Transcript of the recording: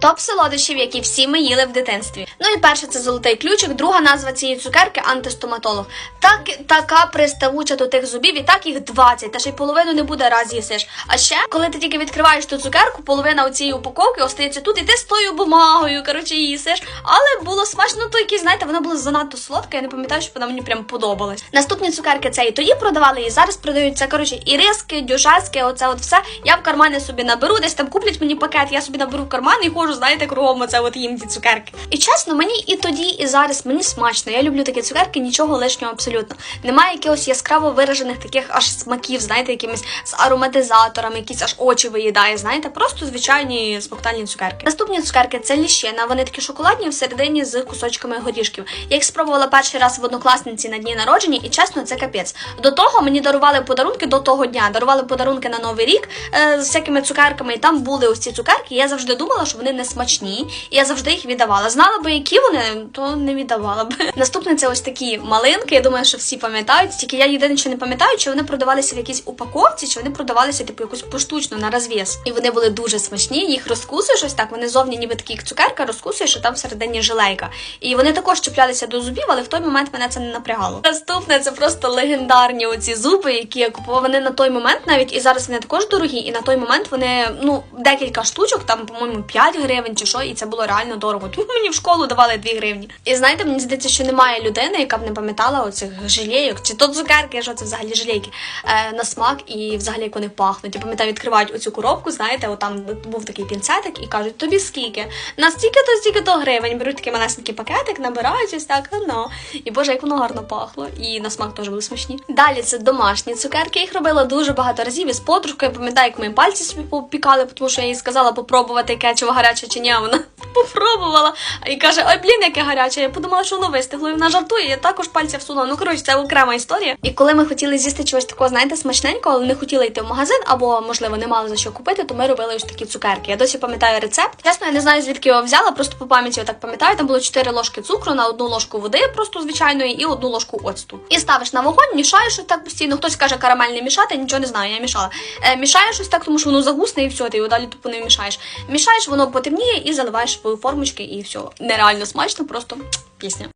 Топ солодощів, які всі ми їли в дитинстві. Ну і перше це золотий ключик, друга назва цієї цукерки антистоматолог. Так, така приставуча до тих зубів, і так їх 20, та ще й половину не буде раз їсиш. А ще, коли ти тільки відкриваєш ту цукерку, половина цієї упаковки остається тут, і ти з тою бумагою, коротше, їсиш. Але було смачно, то якісь, знаєте, вона була занадто солодка, я не пам'ятаю, що вона мені прям подобалась. Наступні цукерки це і тоді продавали, і зараз продають це, коротше, і риски, оце от все. Я в кармани собі наберу, десь там куплять мені пакет, я собі наберу в карман і ходжу, знаєте, кругом оце от їм ті цукерки. І чесно, мені і тоді, і зараз мені смачно. Я люблю такі цукерки, нічого лишнього абсолютно. Немає якихось яскраво виражених таких аж смаків, знаєте, якимись з ароматизаторами, якісь аж очі виїдає, знаєте, просто звичайні смоктальні цукерки. Наступні цукерки це ліщина, вони такі шоколадні всередині з кусочками горішків. Я їх спробувала перший раз в однокласниці на дні народження, і чесно, це капець. До того мені дарували подарунки до того дня, дарували подарунки на новий рік е, з всякими цукерками, і там були ось ці цукерки. Я завжди думала, що вони не смачні, і я завжди їх віддавала. Знала би, які вони, то не віддавала б. Наступне це ось такі малинки. Я думаю, що всі пам'ятають. Тільки я єдине, що не пам'ятаю, чи вони продавалися в якійсь упаковці, чи вони продавалися типу якось поштучно на розв'яз. І вони були дуже смачні. Їх розкусуєш ось так. Вони зовні ніби такі як цукерка, розкусуєш, що там всередині жилейка. І вони також чіплялися до зубів, але в той момент мене це не напрягало. Наступне це просто легендарні оці зуби, які я купувала. Вони на той момент навіть і зараз вони також дорогі. І на той момент вони ну декілька штучок, там, по-моєму, 5 гривень чи що, і це було реально дорого. Тому мені в школу давали 2 гривні. І знаєте, мені здається, що немає людини, яка б не пам'ятала оцих жалейок, чи то цукерки, що це взагалі жалейки, е, на смак і взагалі як вони пахнуть. Я пам'ятаю, відкривають оцю коробку, знаєте, отам був такий пінцетик і кажуть, тобі скільки? На стільки то стільки то гривень. Беруть такий малесенький пакетик, набирають ось так, ну. І боже, як воно гарно пахло. І на смак теж були смачні. Далі це домашні цукерки. Їх робила дуже багато разів із подружкою. Я пам'ятаю, як мої пальці собі попікали, тому що я їй сказала попробувати кетчуп гаряче чи ні. Вона попробувала і каже: Ой, блін, яке гаряче. Я подумала, що воно вистигло. І вона жартує. Я також пальця всунула. Ну коротше, це окрема історія. І коли ми хотіли з'їсти чогось такого, знаєте, смачненького, але не хотіли йти в магазин, або можливо не мали за що купити, то ми робили ось такі цукерки. Я досі пам'ятаю рецепт. Чесно, я не знаю звідки його взяла, просто по пам'яті я так пам'ятаю. Там було 4 ложки цукру на одну ложку води, просто звичайної, і одну ложку оцту. І ставиш на вогонь, мішаєш ось так постійно. Хтось каже карамель не мішати, нічого не знаю, я мішала. Е, мішаєш ось так, тому що воно загусне і все, ти його далі тупо не мішаєш. Мішаєш, воно потемніє і заливаєш свої формочки, і все. Нереально смачно, просто пісня.